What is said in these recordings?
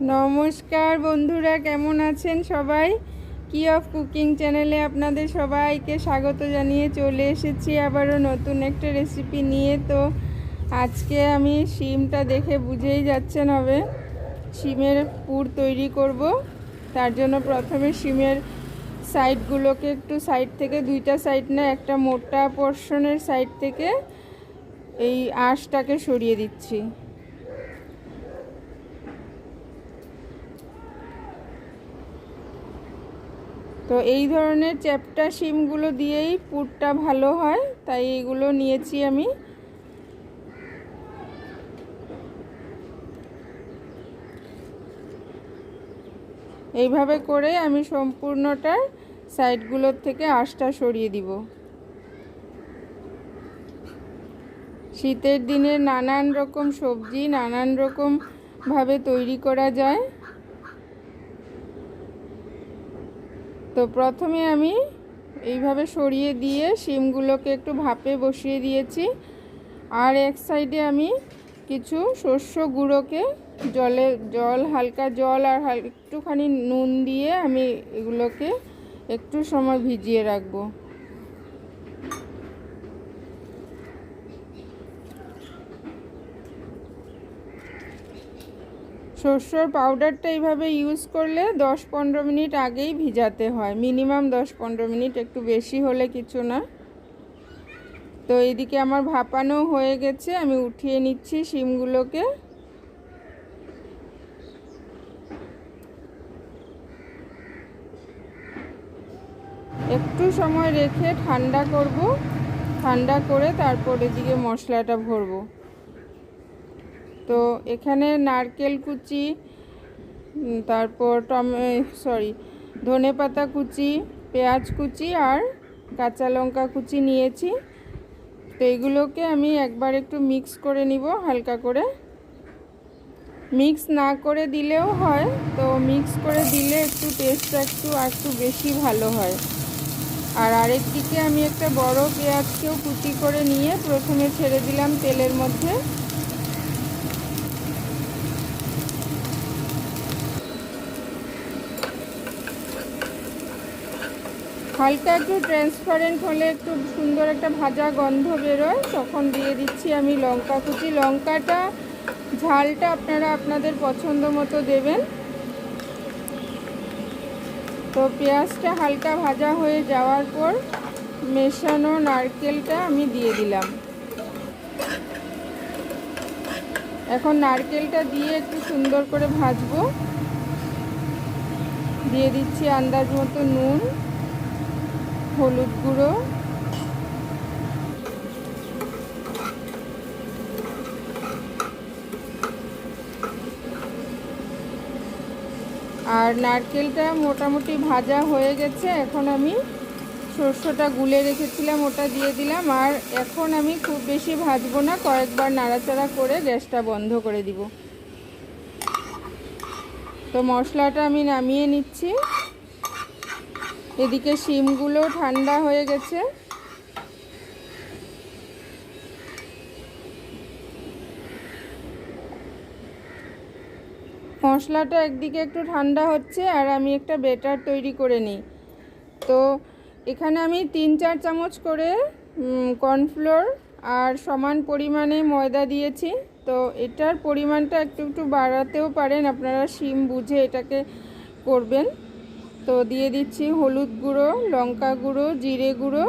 নমস্কার বন্ধুরা, কেমন আছেন সবাই? কি অফ কুকিং চ্যানেলে আপনাদের সবাইকে স্বাগত জানিয়ে চলে এসেছি আবারও নতুন একটা রেসিপি নিয়ে। তো আজকে আমি শিমটা দেখে বুঝেই যাচ্ছেন হবে। শিমের পুর তৈরি করব। তার জন্য প্রথমে শিমের সাইডগুলোকে একটু সাইড থেকে, দুইটা সাইড না, একটা মোটা পোর্শনের সাইড থেকে এই আঁশটাকে সরিয়ে দিচ্ছি। তো এই ধরনের চ্যাপটা শিমগুলো দিয়েই পুরটা ভালো হয়, তাই এগুলো নিয়েছি আমি। এইভাবে করে আমি সম্পূর্ণটার সাইডগুলোর থেকে আঁশটা সরিয়ে দিব। শীতের দিনে নানান রকম সবজি, নানান রকমভাবে তৈরি করা যায়। তো প্রথমে আমি এইভাবে সরিয়ে দিয়ে শিমগুলোকে একটু ভাপে বসিয়ে দিয়েছি। আর এক সাইডে আমি কিছু শস্য গুঁড়োকে জলে, জল, হালকা জল আর একটুখানি নুন দিয়ে আমি এগুলোকে একটু সময় ভিজিয়ে রাখব। শস্যর পাউডারটা এইভাবে ইউজ করলে দশ পনেরো মিনিট আগেই ভিজাতে হয়। মিনিমাম দশ পনেরো মিনিট, একটু বেশি হলে কিছু না। তো এদিকে আমার ভাপানো হয়ে গেছে, আমি উঠিয়ে নিচ্ছি শিমগুলোকে। একটু সময় রেখে ঠান্ডা করব। ঠান্ডা করে তারপর এদিকে মশলাটা ভরবো। তো এখানে নারকেল কুচি তারপর টমে সরি ধনে পাতা কুচি, পেঁয়াজ কুচি আর কাঁচা লঙ্কা কুচি নিয়েছি। তো এগুলোকে আমি একবার একটু মিক্স করে নিব হালকা করে। মিক্স না করে দিলেও হয়, তো মিক্স করে দিলে একটু টেস্টটা একটু আর একটু বেশি ভালো হয়। আর আরেক দিকে আমি একটা বড় পেঁয়াজকেও কুচি করে নিয়ে প্রথমে ছেড়ে দিলাম তেলের মধ্যে। হালকা একটু ট্রান্সপারেন্ট হলে একটু সুন্দর একটা ভাজা গন্ধ বেরোয়, তখন দিয়ে দিচ্ছি আমি লঙ্কা কুচি। লঙ্কাটা, ঝালটা আপনারা আপনাদের পছন্দ মতো দেবেন। তো পেঁয়াজটা হালকা ভাজা হয়ে যাওয়ার পর মেশানো নারকেলটা আমি দিয়ে দিলাম। এখন নারকেলটা দিয়ে একটু সুন্দর করে ভাজবো। দিয়ে দিচ্ছি আন্দাজ মতো নুন। হলুদ গুঁড়ো। আর নারকেলটা মোটামুটি ভাজা হয়ে গেছে। এখন আমি শস্যটা গুলে রেখেছিলাম, ওটা দিয়ে দিলাম। আর এখন আমি খুব বেশি ভাজবো না, কয়েকবার নাড়াচাড়া করে গ্যাসটা বন্ধ করে দিব। তো মশলাটা আমি নামিয়ে নিচ্ছি। এদিকে শিমগুলো ঠান্ডা হয়ে গেছে। মশলাটা একদিকে একটু ঠান্ডা হচ্ছে আর আমি একটা বেটার তৈরি করে নিই। তো এখানে আমি তিন চার চামচ করে কর্নফ্লোর আর সমান পরিমাণে ময়দা দিয়েছি। তো এটার পরিমাণটা একটু একটু বাড়াতেও পারেন, আপনারা শিম বুঝে এটাকে করবেন। তো দিয়ে দিচ্ছি হলুদ গুঁড়ো, লঙ্কা গুঁড়ো, জিরে গুঁড়ো।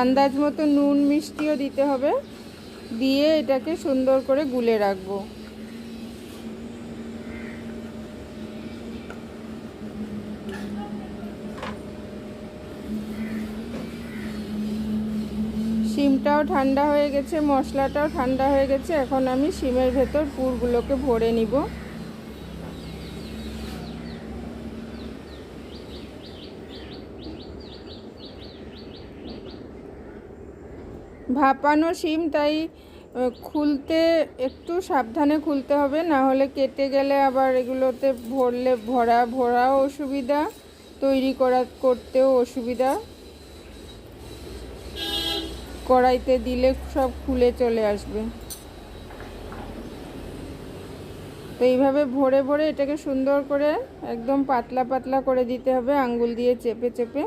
আন্দাজ মতো নুন মিষ্টিও দিতে হবে। দিয়ে এটাকে সুন্দর করে গুলে রাখব। শিমটাও ঠান্ডা হয়ে গেছে, মশলাটাও ঠান্ডা হয়ে গেছে। এখন আমি শিমের ভেতর পুরগুলোকে ভরে নিব। ভাপানো শিম, তাই খুলতে একটু সাবধানে খুলতে হবে, না হলে কেটে গেলে আবার এগুলোতে ভরলে ভরা, ভরাও অসুবিধা, তৈরি করা, করতেও অসুবিধা। কড়াইতে দিলে সব খুলে চলে আসবে। তো এইভাবে ভরে ভরে এটাকে সুন্দর করে একদম পাতলা পাতলা করে দিতে হবে, আঙ্গুল দিয়ে চেপে চেপে।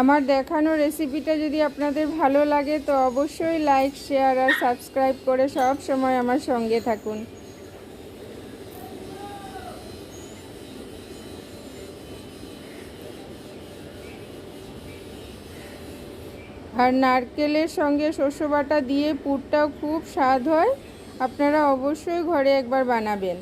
আমার দেখানো রেসিপিটা যদি আপনাদের ভালো লাগে, তো অবশ্যই লাইক শেয়ার আর সাবস্ক্রাইব করে সব সময় আমার সঙ্গে থাকুন। আর নারকেলের সঙ্গে শস্য বাটা দিয়ে পুরটাও খুব স্বাদ হয়। আপনারা অবশ্যই ঘরে একবার বানাবেন।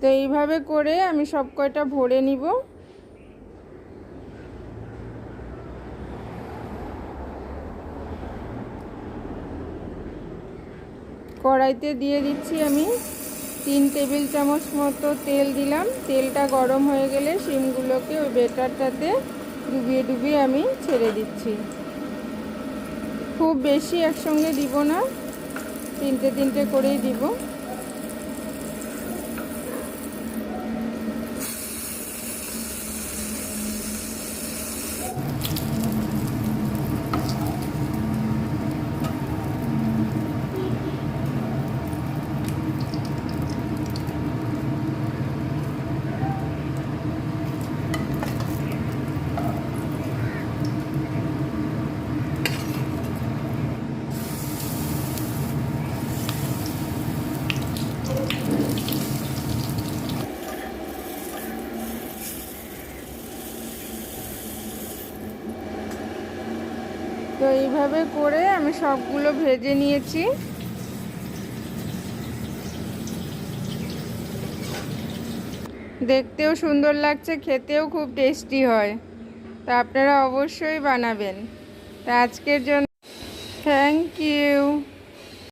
তো এইভাবে করে আমি সব কয়টা ভরে নিব। কড়াইতে দিয়ে দিচ্ছি আমি তিন টেবিল চামচ মতো তেল দিলাম। তেলটা গরম হয়ে গেলে শিমগুলোকে ওই বেটারটাতে ডুবিয়ে ডুবিয়ে আমি ছেড়ে দিচ্ছি। খুব বেশি একসঙ্গে দিব না, তিনটে তিনটে করেই দিব। তো এইভাবে করে আমি সবগুলো ভেজে নিয়েছি। দেখতেও সুন্দর লাগছে, খেতেও খুব টেস্টি হয়। তো আপনারা অবশ্যই বানাবেন। তা আজকের জন্য, থ্যাংক ইউ।